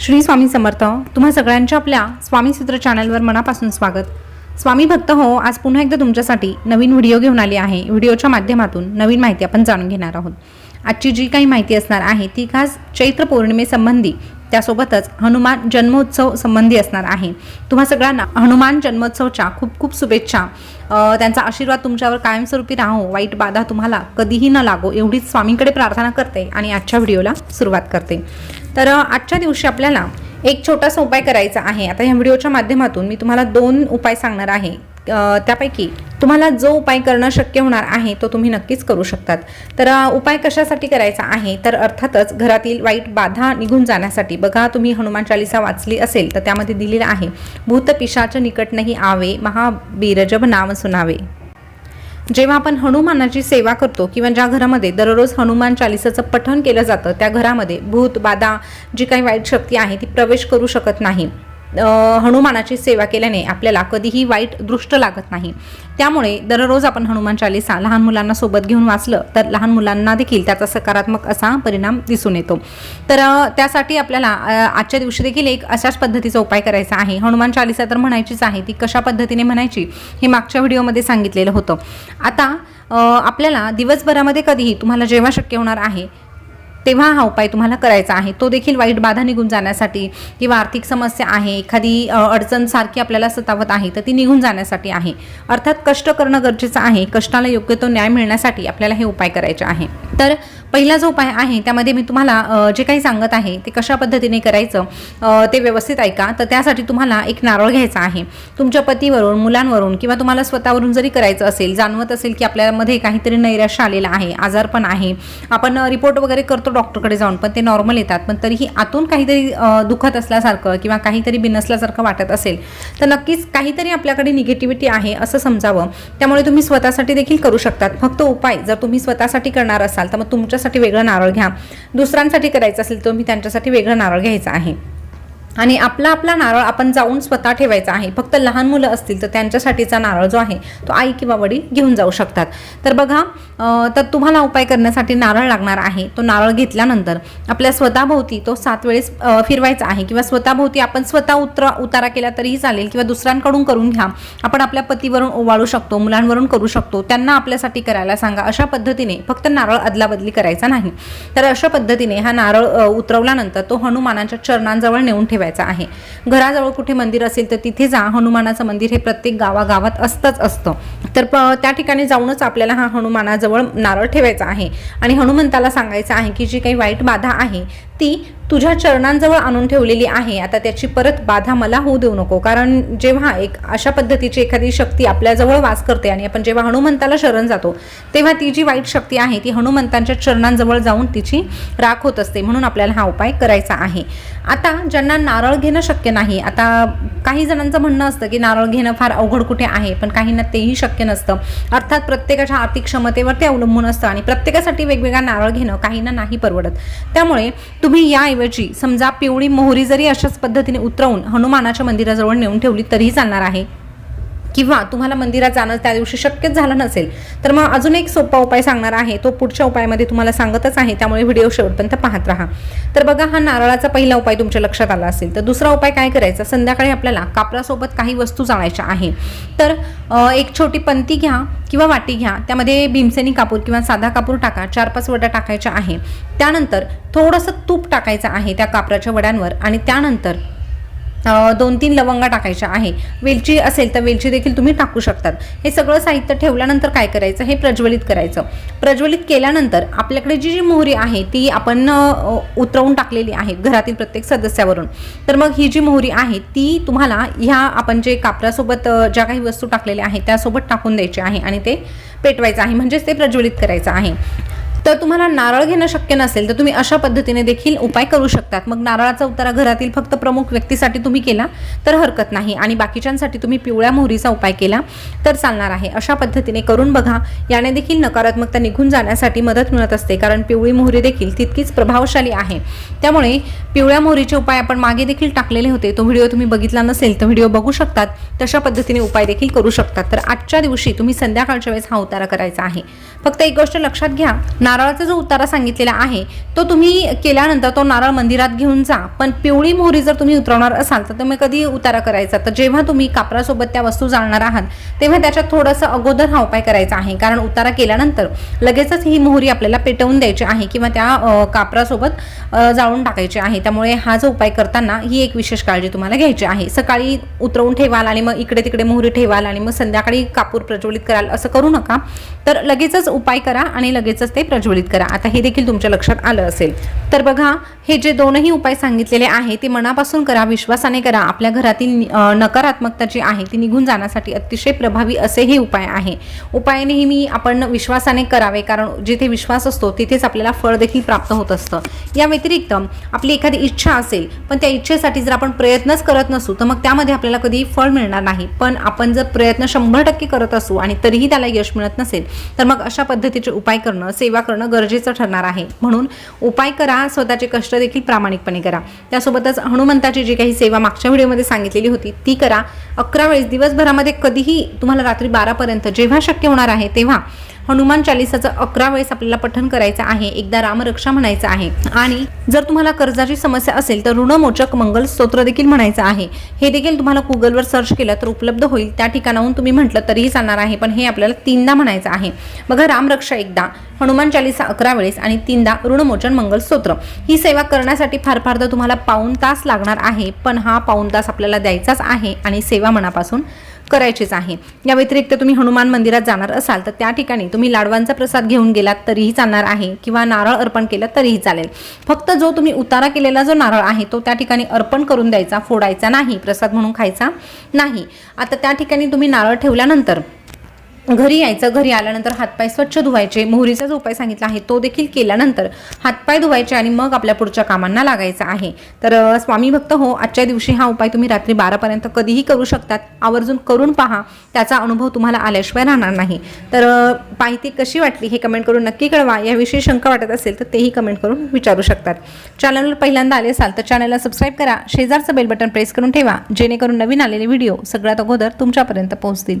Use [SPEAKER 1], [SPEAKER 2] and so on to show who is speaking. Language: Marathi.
[SPEAKER 1] श्री स्वामी समर्थ तुम्हा सगळ्यांच्या आपल्या स्वामी सूत्र चॅनलवर मनापासून स्वागत. स्वामी भक्त हो आज पुन्हा एकदा तुमच्यासाठी नवीन व्हिडिओ घेऊन आली आहे. व्हिडिओच्या माध्यमातून नवीन माहिती आपण जाणून घेणार आहोत. आजची जी काही माहिती असणार आहे ती खास चैत्र पौर्णिमेसंबंधी त्यासोबतच हनुमान जन्मोत्सव संबंधी असणार आहे. तुम्हा सगळ्यांना हनुमान जन्मोत्सवच्या खूप खूप शुभेच्छा. त्यांचा आशीर्वाद तुमच्यावर कायमस्वरूपी राहो वाईट बाधा तुम्हाला कधीही न लागो एवढीच स्वामींकडे प्रार्थना करते आणि आजच्या व्हिडिओला सुरुवात करते. तर आजच्या दिवशी आपल्याला एक छोटासा उपाय करायचा आहे. आता या व्हिडिओच्या माध्यमातून मी तुम्हाला दोन उपाय सांगणार आहे. त्यापैकी तुम्हाला जो उपाय करणं शक्य होणार आहे तो तुम्ही नक्कीच करू शकतात. तर उपाय कशासाठी करायचा आहे? तर अर्थातच घरातील वाईट बाधा निघून जाण्यासाठी. बघा तुम्ही हनुमान चालिसा वाचली असेल तर त्यामध्ये दिलेलं आहे भूत पिशाच निकट नाही आवे महाबीरजब नाव सुनावे. जेव्हा आपण हनुमानाची सेवा करतो किंवा ज्या घरामध्ये दररोज हनुमान चालिसाचं पठण केलं जातं त्या घरामध्ये भूत बाधा जी काही वाईट शक्ती आहे ती प्रवेश करू शकत नाही. हनुमानाची सेवा केल्याने आपल्याला कधीही वाईट दृष्ट लागत नाही. त्यामुळे दररोज आपण हनुमान चालिसा लहान मुलांना सोबत घेऊन वाचलं तर लहान मुलांना देखील त्याचा सकारात्मक असा परिणाम दिसून येतो. तर त्यासाठी आपल्याला आजच्या दिवशी देखील एक अशाच पद्धतीचा उपाय करायचा आहे. हनुमान चालिसा तर म्हणायचीच आहे. ती कशा पद्धतीने म्हणायची हे मागच्या व्हिडिओमध्ये सांगितलेलं होतं. आता आपल्याला दिवसभरामध्ये कधीही तुम्हाला जेव्हा शक्य होणार आहे तेव्हा हा उपाय तुम्हाला करायचा आहे. तो देखील वाईट बाधा निघून जाण्यासाठी किंवा आर्थिक समस्या आहे एखादी अडचण सारखी आपल्याला सतावत आहे तर ती निघून जाण्यासाठी आहे. अर्थात कष्ट करणं गरजेचं आहे. कष्टाला योग्य तो न्याय मिळण्यासाठी आपल्याला हे उपाय करायचे आहे. तर पहिला जो उपाय आहे त्यामध्ये मी तुम्हाला जे काही सांगत आहे ते कशा पद्धतीने करायचं ते व्यवस्थित ऐका. तर त्यासाठी तुम्हाला एक नारळ घ्यायचा आहे. तुमच्या पतीवरून मुलांवरून किंवा तुम्हाला स्वतःवरून जरी करायचं असेल जाणवत असेल की आपल्यामध्ये काहीतरी नैराश्य आलेलं आहे आजारपण आहे. आपण रिपोर्ट वगैरे करतो डॉक्टरकडे जाऊन पण ते नॉर्मल येतात. पण तरीही आतून काहीतरी दुखत असल्यासारखं किंवा काहीतरी बिनसल्यासारखं वाटत असेल तर नक्कीच काहीतरी आपल्याकडे निगेटिव्हिटी आहे असं समजावं. त्यामुळे तुम्ही स्वतःसाठी देखील करू शकतात. फक्त उपाय जर तुम्ही स्वतःसाठी करणार असाल तर मग तुमच्या तुमच्यासाठी वेगळं नारळ घ्या. दुसऱ्यांसाठी करायचं असेल तर तुम्ही त्यांच्यासाठी वेगळं नारळ घ्यायचं आहे. आणि आपला आपला नारळ आपण जाऊन स्वतः ठेवायचा आहे. फक्त लहान मुलं असतील तर त्यांच्यासाठीचा नारळ जो आहे तो आई किंवा वडील घेऊन जाऊ शकतात. तर बघा तर तुम्हाला उपाय करण्यासाठी नारळ लागणार आहे. तो नारळ घेतल्यानंतर आपल्या स्वतःभोवती तो सात वेळेस फिरवायचा आहे किंवा स्वतःभोवती आपण स्वतः उतरा उतारा केला तरीही चालेल किंवा दुसऱ्यांकडून करून घ्या. आपण आपल्या पतीवरून ओवाळू शकतो मुलांवरून करू शकतो. त्यांना आपल्यासाठी करायला सांगा. अशा पद्धतीने फक्त नारळ अदलाबदली करायचा नाही. तर अशा पद्धतीने हा नारळ उतरवल्यानंतर तो हनुमानाच्या चरणांजवळ नेऊन ठेवा ठेवायचा आहे. घराजवळ कुठे मंदिर असेल तर तिथे जा. हनुमानाचं मंदिर हे प्रत्येक गावागावात असतंच असतं. तर त्या ठिकाणी जाऊनच आपल्याला हा हनुमानाजवळ नारळ ठेवायचा आहे. आणि हनुमंताला सांगायचं आहे की जी काही वाईट बाधा आहे ती तुझ्या चरणांजवळ आणून ठेवलेली आहे. आता त्याची परत बाधा मला होऊ देऊ नको. कारण जेव्हा एक अशा पद्धतीची एखादी शक्ती आपल्याजवळ वास करते आणि आपण जेव्हा हनुमंताला शरण जातो तेव्हा ती जी वाईट शक्ती आहे ती हनुमंतांच्या चरणांजवळ जाऊन तिची राख होत असते. म्हणून आपल्याला हा उपाय करायचा आहे. आता ज्यांना नारळ घेणं शक्य नाही आता काही जणांचं म्हणणं असतं की नारळ घेणं फार अवघड कुठे आहे पण काहींना तेही शक्य नसतं. अर्थात प्रत्येकाच्या आर्थिक क्षमतेवर ते अवलंबून असतं आणि प्रत्येकासाठी वेगवेगळा नारळ घेणं काहींना नाही परवडत. त्यामुळे तुम्ही या याऐवजी समजा पिवळी मोहरी जरी अशाच पद्धतीने उतरवून हनुमानाच्या मंदिराजवळ नेऊन ठेवली तरीही चालणार आहे. किंवा तुम्हाला मंदिरात जाणं त्या दिवशी शक्यच झालं नसेल तर मग अजून एक सोपा उपाय सांगणार आहे. तो पुढच्या उपायामध्ये तुम्हाला सांगतच आहे. त्यामुळे व्हिडिओ शेवटपर्यंत पाहत राहा. तर बघा हा नारळाचा पहिला उपाय तुमच्या लक्षात आला असेल तर दुसरा उपाय काय करायचा? संध्याकाळी आपल्याला कापरासोबत काही वस्तू जाळायच्या आहे तर एक छोटी पंती घ्या किंवा वाटी घ्या. त्यामध्ये भीमसेनी कापूर किंवा साधा कापूर टाका. चार पाच वड्या टाकायच्या आहे त्यानंतर थोडंसं तूप टाकायचं आहे त्या कापराच्या वड्यांवर आणि त्यानंतर दोन तीन लवंगा टाकायच्या आहे. वेलची असेल तर वेलची देखील तुम्ही टाकू शकतात. हे सगळं साहित्य ठेवल्यानंतर काय करायचं? हे प्रज्वलित करायचं. प्रज्वलित केल्यानंतर आपल्याकडे जी जी मोहरी आहे ती आपण उतरवून टाकलेली आहे घरातील प्रत्येक सदस्यावरून. तर मग ही जी मोहरी आहे ती तुम्हाला ह्या आपण जे कापरासोबत ज्या काही वस्तू टाकलेल्या आहेत त्यासोबत टाकून द्यायची आहे आणि ते पेटवायचं आहे. म्हणजेच ते प्रज्वलित करायचं आहे. तर तुम्हाला नारळ घेणं शक्य नसेल तर तुम्ही अशा पद्धतीने देखील उपाय करू शकतात. मग नारळाचा उतारा घरातील फक्त प्रमुख व्यक्तीसाठी तुम्ही केला तर हरकत नाही. आणि बाकीच्यांसाठी तुम्ही पिवळ्या मोहरीचा उपाय केला तर चालणार आहे. अशा पद्धतीने करून बघा याने देखील नकारात्मकता निघून जाण्यासाठी मदत मिळत असते. कारण पिवळी मोहरी देखील तितकीच प्रभावशाली आहे. त्यामुळे पिवळ्या मोहरीचे उपाय आपण मागे देखील टाकलेले होते. तो व्हिडिओ तुम्ही बघितला नसेल तर व्हिडिओ बघू शकतात. तशा पद्धतीने उपाय देखील करू शकतात. तर आजच्या दिवशी तुम्ही संध्याकाळच्या वेळेस हा उतारा करायचा आहे. फक्त एक गोष्ट लक्षात घ्या नारळाचा जो उतारा सांगितलेला आहे तो तुम्ही केल्यानंतर तो नारळ मंदिरात घेऊन जा. पण पिवळी मोहरी जर तुम्ही उतरवणार असाल तर तुम्ही कधी उतारा करायचा? तर जेव्हा तुम्ही कापरासोबत त्या वस्तू जाळणार आहात तेव्हा त्याच्यात थोडंसं अगोदर हा उपाय करायचा आहे. कारण उतारा केल्यानंतर लगेचच ही मोहरी आपल्याला पेटवून द्यायची आहे किंवा त्या कापरासोबत जाळून टाकायची आहे. त्यामुळे हा जो उपाय करताना ही एक विशेष काळजी तुम्हाला घ्यायची आहे. सकाळी उतरवून ठेवाल आणि मग इकडे तिकडे मोहरी ठेवाल आणि मग संध्याकाळी कापूर प्रज्वलित कराल असं करू नका. तर लगेचच उपाय करा आणि लगेचच ते प्रज्वलित करा. आता हे देखील तुमच्या लक्षात आलं असेल. तर बघा हे जे दोनही उपाय सांगितलेले आहे ते मनापासून करा विश्वासाने करा. आपल्या घरातील नकारात्मकता जी आहे ती निघून जाण्यासाठी अतिशय प्रभावी असे हे उपाय आहे. उपाय नेहमी आपण विश्वासाने करावे कारण जिथे विश्वास असतो तिथेच आपल्याला फळ देखील प्राप्त होत असतं. या व्यतिरिक्त आपली एखादी इच्छा असेल पण त्या इच्छेसाठी जर आपण प्रयत्नच करत नसू तर मग त्यामध्ये आपल्याला कधी फळ मिळणार नाही. पण आपण जर प्रयत्न शंभर टक्के करत असू आणि तरीही त्याला यश मिळत नसेल तर मग अशा पद्धतीचे उपाय करणं सेवा करणं गरजेचं ठरणार आहे. म्हणून उपाय करा स्वतःचे कष्ट देखील प्रामाणिकपणे करा. त्यासोबतच हनुमंताची जी काही सेवा मागच्या व्हिडिओमध्ये सांगितलेली होती ती करा. अकरा वेळेस दिवसभरामध्ये कधीही तुम्हाला रात्री बारापर्यंत जेव्हा शक्य होणार आहे तेव्हा हनुमान चालिसाचं अकरा वेळेस आपल्याला पठन करायचं आहे. एकदा रामरक्षा म्हणायचं आहे. आणि जर तुम्हाला कर्जाची समस्या असेल तर ऋणमोचक मंगल स्तोत्र देखील म्हणायचं आहे. हे देखील तुम्हाला गुगलवर सर्च केलं तर उपलब्ध होईल. त्या ठिकाणाहून तुम्ही म्हटलं तरीही चालणार आहे पण हे आपल्याला तीनदा म्हणायचं आहे. बघा रामरक्षा एकदा हनुमान चालिसा अकरा वेळेस आणि तीनदा ऋणमोचन मंगल स्तोत्र ही सेवा करण्यासाठी फार फार तर तुम्हाला पाऊण तास लागणार आहे पण हा पाऊण तास आपल्याला द्यायचाच आहे आणि सेवा मनापासून करायचीच आहे. या व्यतिरिक्त तुम्ही हनुमान मंदिरात जाणार असाल तर त्या ठिकाणी तुम्ही लाडवांचा प्रसाद घेऊन गेलात तरीही चालणार आहे. किंवा नारळ अर्पण केलं तरीही चालेल. फक्त जो तुम्ही उतारा केलेला जो नारळ आहे तो त्या ठिकाणी अर्पण करून द्यायचा फोडायचा नाही प्रसाद म्हणून खायचा नाही. आता त्या ठिकाणी तुम्ही नारळ ठेवल्यानंतर घरी यायचं घरी आल्यानंतर हातपाय स्वच्छ धुवायचे. मोहरीचा जो उपाय सांगितला आहे तो देखील केल्यानंतर हातपाय धुवायचे आणि मग आपल्या पुढच्या कामांना लागायचं आहे. तर स्वामी भक्त हो आजच्या दिवशी हा उपाय तुम्ही रात्री बारापर्यंत कधीही करू शकतात. आवर्जून करून पहा त्याचा अनुभव तुम्हाला आल्याशिवाय राहणार नाही. तर माहिती कशी वाटली हे कमेंट करून नक्की कळवा. याविषयी शंका वाटत असेल तर तेही कमेंट करून विचारू शकतात. चॅनलवर पहिल्यांदा आले असाल तर चॅनलला सबस्क्राईब करा. शेजारचं बेल बटन प्रेस करून ठेवा जेणेकरून नवीन आलेले व्हिडिओ सगळ्यात अगोदर तुमच्यापर्यंत पोहोचतील.